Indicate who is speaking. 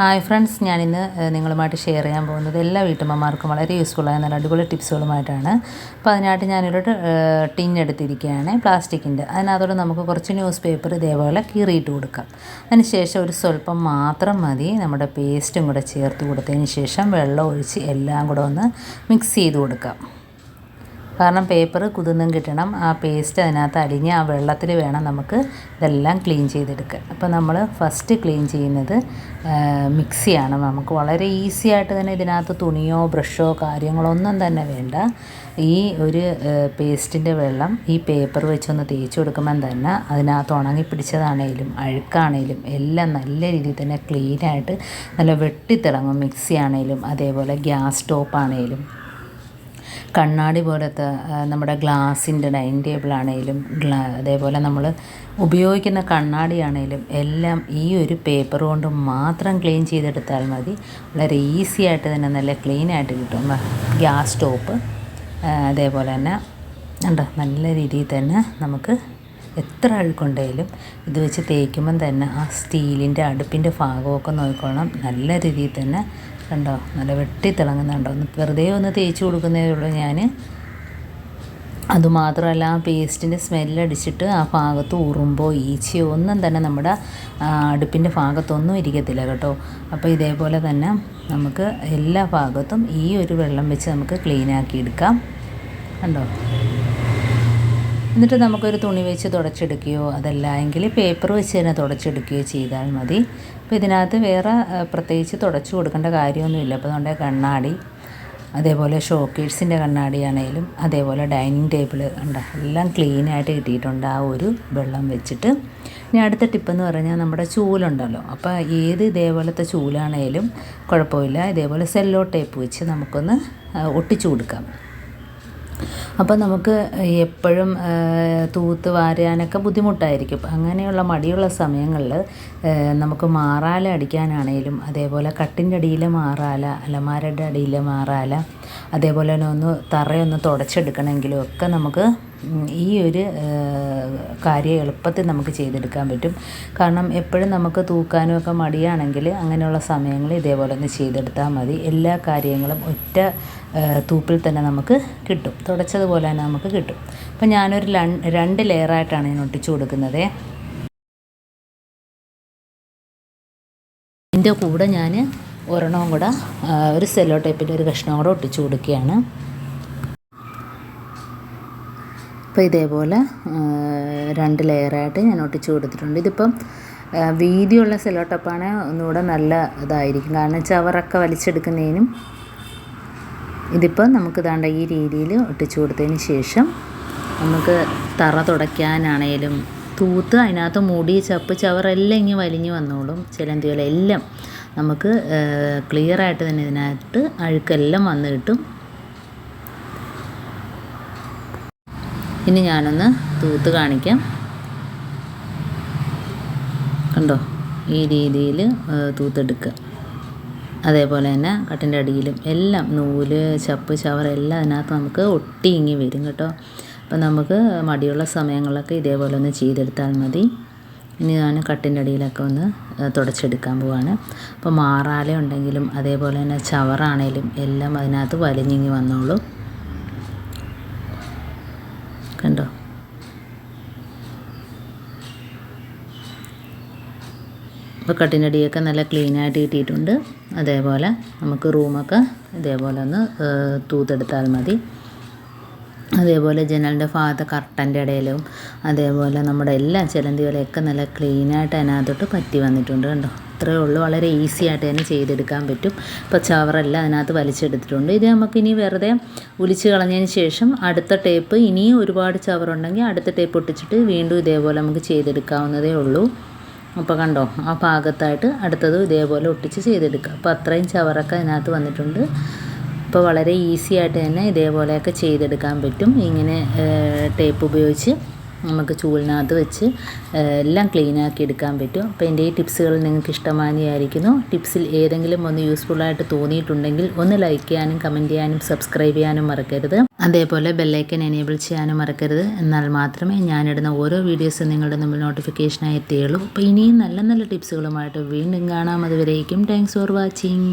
Speaker 1: Hi friends ഞാനിന്ന് നിങ്ങളുമായിട്ട് share ചെയ്യാൻ പോകുന്നത് എല്ലാ വീട്ടമ്മമാർക്കും വളരെ യൂസ്ഫുള്ളായ നല്ല അടിപൊളി ടിപ്സുകളുമായിട്ടാണ്. അപ്പോൾ അതിനായിട്ട് ഞാനൊരു ടിൻ എടുത്തിരിക്കുകയാണ് പ്ലാസ്റ്റിക്കിന്റെ. അതിനകത്തോടെ നമുക്ക് കുറച്ച് ന്യൂസ് പേപ്പർ ഇതേപോലെ കീറിയിട്ട് കൊടുക്കാം. അതിനുശേഷം ഒരു സ്വല്പം മാത്രം മതി. നമ്മുടെ പേസ്റ്റും കൂടെ ചേർത്ത് കൊടുത്തതിന് ശേഷം വെള്ളം ഒഴിച്ച് എല്ലാം കൂടെ ഒന്ന് മിക്സ് ചെയ്ത് കൊടുക്കാം. കാരണം പേപ്പർ കുതിർന്നും കിട്ടണം. ആ പേസ്റ്റ് അതിനകത്ത് അലിഞ്ഞ് ആ വെള്ളത്തിൽ വേണം നമുക്ക് ഇതെല്ലാം ക്ലീൻ ചെയ്തെടുക്കാൻ. അപ്പോൾ നമ്മൾ ഫസ്റ്റ് ക്ലീൻ ചെയ്യുന്നത് മിക്സിയാണ്. നമുക്ക് വളരെ ഈസി ആയിട്ട് തന്നെ ഇതിനകത്ത് തുണിയോ ബ്രഷോ കാര്യങ്ങളോ ഒന്നും തന്നെ വേണ്ട. ഈ ഒരു പേസ്റ്റിന്റെ വെള്ളം ഈ പേപ്പർ വെച്ചൊന്ന് തേച്ച് കൊടുക്കുമ്പം തന്നെ അതിനകത്ത് ഉണങ്ങി പിടിച്ചതാണേലും അഴുക്കാണേലും എല്ലാം നല്ല രീതിയിൽ തന്നെ ക്ലീനായിട്ട് നല്ല വെട്ടിത്തിളങ്ങും. മിക്സി ആണേലും അതേപോലെ ഗ്യാസ് സ്റ്റോപ്പ് ആണേലും കണ്ണാടി പോലത്തെ നമ്മുടെ ഗ്ലാസിന്റെ ഡൈനിങ് ടേബിൾ ആണെങ്കിലും ഗ്ലാ അതേപോലെ നമ്മൾ ഉപയോഗിക്കുന്ന കണ്ണാടിയാണേലും എല്ലാം ഈ ഒരു പേപ്പർ കൊണ്ട് മാത്രം ക്ലീൻ ചെയ്തെടുത്താൽ മതി. വളരെ ഈസി ആയിട്ട് തന്നെ നല്ല ക്ലീൻ ആയിട്ട് കിട്ടും. ഗ്യാസ് സ്റ്റോപ്പ് അതേപോലെ തന്നെ ഉണ്ട് നല്ല രീതിയിൽ തന്നെ നമുക്ക് എത്ര അഴുക്കുണ്ടെങ്കിലും ഇത് വെച്ച് തേക്കുമ്പം തന്നെ ആ സ്റ്റീലിന്റെ അടുപ്പിന്റെ ഭാഗമൊക്കെ നോക്കിക്കോണം. നല്ല രീതിയിൽ തന്നെ കണ്ടോ? നല്ല വെട്ടി തിളങ്ങുന്നുണ്ടോ? വെറുതെ ഒന്ന് തേച്ച് കൊടുക്കുന്നേ ഉള്ളൂ ഞാൻ അതുമാത്രമല്ല ആ പേസ്റ്റിന്റെ സ്മെല്ലടിച്ചിട്ട് ആ ഭാഗത്ത് ഉറുമ്പോ ഈച്ചയോ ഒന്നും തന്നെ നമ്മുടെ അടുപ്പിന്റെ ഭാഗത്തൊന്നും ഇരിക്കത്തില്ല കേട്ടോ. അപ്പോൾ ഇതേപോലെ തന്നെ നമുക്ക് എല്ലാ ഭാഗത്തും ഈ ഒരു വെള്ളം വെച്ച് നമുക്ക് എടുക്കാം. കണ്ടോ? എന്നിട്ട് നമുക്കൊരു തുണി വെച്ച് തുടച്ചെടുക്കുകയോ അതല്ല എങ്കിൽ പേപ്പർ വെച്ച് തന്നെ തുടച്ചെടുക്കുകയോ ചെയ്താൽ മതി. അപ്പോൾ ഇതിനകത്ത് വേറെ പ്രത്യേകിച്ച് തുടച്ചു കൊടുക്കേണ്ട കാര്യമൊന്നുമില്ല. അപ്പോൾ അതുകൊണ്ട് കണ്ണാടി അതേപോലെ ഷോക്കേഴ്സിന്റെ കണ്ണാടിയാണേലും അതേപോലെ ഡൈനിങ് ടേബിൾ ഉണ്ട് എല്ലാം ക്ലീൻ ആയിട്ട് കിട്ടിയിട്ടുണ്ട് ആ ഒരു വെള്ളം വെച്ചിട്ട്. ഇനി അടുത്ത ടിപ്പെന്ന് പറഞ്ഞാൽ നമ്മുടെ ചൂലുണ്ടല്ലോ. അപ്പോൾ ഏത് ഇതേപോലത്തെ ചൂലാണേലും കുഴപ്പമില്ല. ഇതേപോലെ സെല്ലോ ടേപ്പ് വെച്ച് നമുക്കൊന്ന് ഒട്ടിച്ചു കൊടുക്കാം. അപ്പോൾ നമുക്ക് എപ്പോഴും തൂത്ത് വാരാനൊക്കെ ബുദ്ധിമുട്ടായിരിക്കും. അങ്ങനെയുള്ള മടിയുള്ള സമയങ്ങളിൽ നമുക്ക് മാറാല അടിക്കാനാണേലും അതേപോലെ കട്ടിന്റെ അടിയിൽ മാറാല അലമാരയുടെ അടിയിൽ മാറാല അതേപോലെ തന്നെ ഒന്ന് തറയൊന്ന് തുടച്ചെടുക്കണമെങ്കിലും ഒക്കെ നമുക്ക് ഈ ഒരു കാര്യം എളുപ്പത്തിൽ നമുക്ക് ചെയ്തെടുക്കാൻ പറ്റും. കാരണം എപ്പോഴും നമുക്ക് തൂക്കാനും ഒക്കെ മടിയാണെങ്കിൽ അങ്ങനെയുള്ള സമയങ്ങൾ ഇതേപോലെ ഒന്ന് ചെയ്തെടുത്താൽ മതി. എല്ലാ കാര്യങ്ങളും ഒറ്റ തൂപ്പിൽ തന്നെ നമുക്ക് കിട്ടും. തുടച്ചതുപോലെ തന്നെ നമുക്ക് കിട്ടും. അപ്പം ഞാനൊരു രണ്ട് ലെയറായിട്ടാണ് ഞാൻ ഒട്ടിച്ചു കൊടുക്കുന്നത്. ഇതിന്റെ കൂടെ ഞാൻ ഒരെണ്ണവും കൂടെ ഒരു സെല്ലോ ടൈപ്പിന്റെ ഒരു കഷ്ണം കൂടെ ഒട്ടിച്ചു കൊടുക്കുകയാണ്. അപ്പോൾ ഇതേപോലെ രണ്ട് ലെയറായിട്ട് ഞാൻ ഒട്ടിച്ച് കൊടുത്തിട്ടുണ്ട്. ഇതിപ്പം വീതിയുള്ള സെലോ ഒന്നുകൂടെ നല്ല ഇതായിരിക്കും. കാരണം ചവറൊക്കെ വലിച്ചെടുക്കുന്നതിനും ഇതിപ്പോൾ നമുക്ക് ദാണ്ട ഈ രീതിയിൽ ഒട്ടിച്ചു കൊടുത്തതിന് ശേഷം നമുക്ക് തറ തുടയ്ക്കാനാണേലും തൂത്ത് അതിനകത്ത് മുടി ചപ്പ് ചവറെല്ലാം ഇങ്ങനെ വലിഞ്ഞു വന്നോളും. ചിലന്തിയോലെല്ലാം നമുക്ക് ക്ലിയറായിട്ട് തന്നെ ഇതിനകത്ത് അഴുക്കെല്ലാം വന്ന് കിട്ടും. ഇനി ഞാനൊന്ന് തൂത്ത് കാണിക്കാം. കണ്ടോ? ഈ രീതിയിൽ തൂത്തെടുക്കുക. അതേപോലെ തന്നെ കട്ടിന്റെ അടിയിലും എല്ലാം നൂൽ ചപ്പ് ചവർ എല്ലാം അതിനകത്ത് നമുക്ക് ഒട്ടി ഇങ്ങി വരും കേട്ടോ. അപ്പം നമുക്ക് മടിയുള്ള സമയങ്ങളിലൊക്കെ ഇതേപോലെ ഒന്ന് ചെയ്തെടുത്താൽ മതി. ഇനി ഞാൻ കട്ടിന്റെ അടിയിലൊക്കെ ഒന്ന് തുടച്ചെടുക്കാൻ പോവാണ്. അപ്പോൾ മാറാല ഉണ്ടെങ്കിലും അതേപോലെ തന്നെ ചവറാണേലും എല്ലാം അതിനകത്ത് വലിഞ്ഞിങ്ങി വന്നോളൂ. കണ്ടോ? അപ്പോൾ കട്ടിനടിയൊക്കെ നല്ല ക്ലീനായിട്ട് കിട്ടിയിട്ടുണ്ട്. അതേപോലെ നമുക്ക് റൂമൊക്കെ ഇതേപോലെ ഒന്ന് തൂത്തെടുത്താൽ മതി. അതേപോലെ ജനലിന്റെ ഭാഗത്ത് കർട്ടന്റെ ഇടയിലും അതേപോലെ നമ്മുടെ എല്ലാ ചിലന്തികളെയൊക്കെ നല്ല ക്ലീനായിട്ട് അതിനകത്തോട്ട് പറ്റി വന്നിട്ടുണ്ട് കണ്ടോ? ഇത്രയേ ഉള്ളൂ. വളരെ ഈസി ആയിട്ട് തന്നെ ചെയ്തെടുക്കാൻ പറ്റും. ഇപ്പോൾ ചവറെല്ലാം അതിനകത്ത് വലിച്ചെടുത്തിട്ടുണ്ട്. ഇത് നമുക്ക് ഇനി വെറുതെ ഉലിച്ച് കളഞ്ഞതിന് ശേഷം അടുത്ത ടേപ്പ് ഇനിയും ഒരുപാട് ചവറുണ്ടെങ്കിൽ അടുത്ത ടേപ്പ് ഒട്ടിച്ചിട്ട് വീണ്ടും ഇതേപോലെ നമുക്ക് ചെയ്തെടുക്കാവുന്നതേ ഉള്ളൂ. അപ്പോൾ കണ്ടോ ആ ഭാഗത്തായിട്ട് അടുത്തതും ഇതേപോലെ ഒട്ടിച്ച് ചെയ്തെടുക്കുക അപ്പോൾ അത്രയും ചവറൊക്കെ അതിനകത്ത് വന്നിട്ടുണ്ട്. അപ്പോൾ വളരെ ഈസി ആയിട്ട് തന്നെ ഇതേപോലെയൊക്കെ ചെയ്തെടുക്കാൻ പറ്റും. ഇങ്ങനെ ടേപ്പ് ഉപയോഗിച്ച് നമുക്ക് ചൂലിനകത്ത് വെച്ച് എല്ലാം ക്ലീൻ ആക്കി എടുക്കാൻ പറ്റും. അപ്പോൾ എന്റെ ഈ ടിപ്സുകൾ നിങ്ങൾക്ക് ഇഷ്ടമാനിയായിരിക്കുന്നു ടിപ്സിൽ ഏതെങ്കിലും ഒന്ന് യൂസ്ഫുള്ളായിട്ട് തോന്നിയിട്ടുണ്ടെങ്കിൽ ഒന്ന് ലൈക്ക് ചെയ്യാനും കമന്റ് ചെയ്യാനും സബ്സ്ക്രൈബ് ചെയ്യാനും മറക്കരുത്. അതേപോലെ ബെല്ലൈക്കൻ എനേബിൾ ചെയ്യാനും മറക്കരുത്. എന്നാൽ മാത്രമേ ഞാനിടുന്ന ഓരോ വീഡിയോസും നിങ്ങളുടെ മുമ്പിൽ നോട്ടിഫിക്കേഷനായി എത്തുകയുള്ളൂ അപ്പോൾ ഇനിയും നല്ല നല്ല ടിപ്സുകളുമായിട്ട് വീണ്ടും കാണാം. അതുവരേക്കും താങ്ക്സ് ഫോർ വാച്ചിങ്